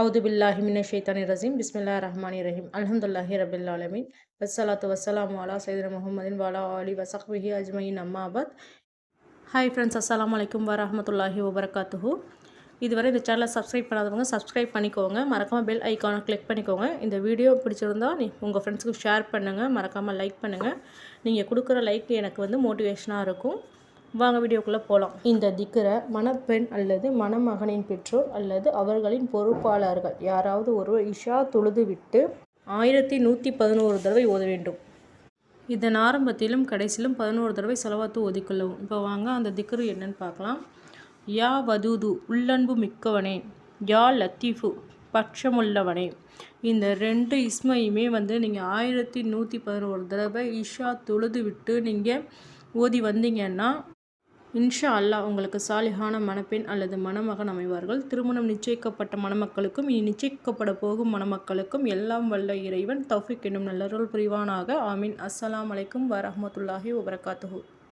அவுது பில்லாஹி மின்ன ஷைத்தானி பிஸ்மில்லா ரஹ்மானி ரஹீம். அலமதுல்லாஹி ரபில் ஆலமீன். வஸ்ஸலாத்து வஸ்ஸலாம் வாலா சைதன முகமதின் வாலா அலி வசஹ்பிஹி அஜ்மயின் அம்மாபாத் ஹாய் ஃப்ரெண்ட்ஸ் அஸ்லாம் அலைக்கும் வரமத்துல்லாஹி வபரகாத்துஹு. இதுவரை இந்த சேனலை சப்ஸ்கிரைப் பண்ணாதவங்க சப்ஸ்கிரைப் பண்ணிக்கோங்க. மறக்காமல் பெல் ஐக்கானை கிளிக் பண்ணிக்கோங்க. இந்த வீடியோ பிடிச்சிருந்தா நீ உங்கள் ஃப்ரெண்ட்ஸுக்கு ஷேர் பண்ணுங்கள் மறக்காமல் லைக் பண்ணுங்கள் நீங்கள் கொடுக்குற லைக் எனக்கு வந்து மோட்டிவேஷனாக இருக்கும். வாங்க வீடியோக்குள்ளே போகலாம் இந்த திக்கரை மணப்பெண் அல்லது மணமகனின் பெற்றோர் அல்லது அவர்களின் பொறுப்பாளர்கள் யாராவது ஒருவர் இஷா தொழுது விட்டு ஆயிரத்தி நூற்றி பதினோரு தடவை ஓத வேண்டும். இதன் ஆரம்பத்திலும் கடைசியிலும் பதினோரு தடவை செலவாத்து ஒதுக்கொள்ளவும் இப்போ வாங்க அந்த திக்கரு என்னன்னு பார்க்கலாம். யா வதூது உள்ளன்பு மிக்கவனே யா லத்தீஃபு பட்சமுள்ளவனே. இந்த ரெண்டு இஸ்மையுமே வந்து நீங்கள் ஆயிரத்தி நூற்றி பதினோரு தடவை இஷா தொழுது விட்டு நீங்கள் ஓதி வந்தீங்கன்னா இன்ஷா அல்லாஹ் உங்களுக்கு சாலிஹான மணப்பெண் அல்லது மணமகன் அமைவார்கள். திருமணம் நிச்சயிக்கப்பட்ட மணமக்களுக்கும் இனி நிச்சயிக்கப்பட போகும் மணமக்களுக்கும் எல்லாம் வல்ல இறைவன் தௌஃபிக் என்னும் நல்லருள் புரிவானாக. ஆமீன். அஸ்ஸலாம் அலைக்கும் வரஹமத்துல்லாஹி வபரகாத்துஹூ.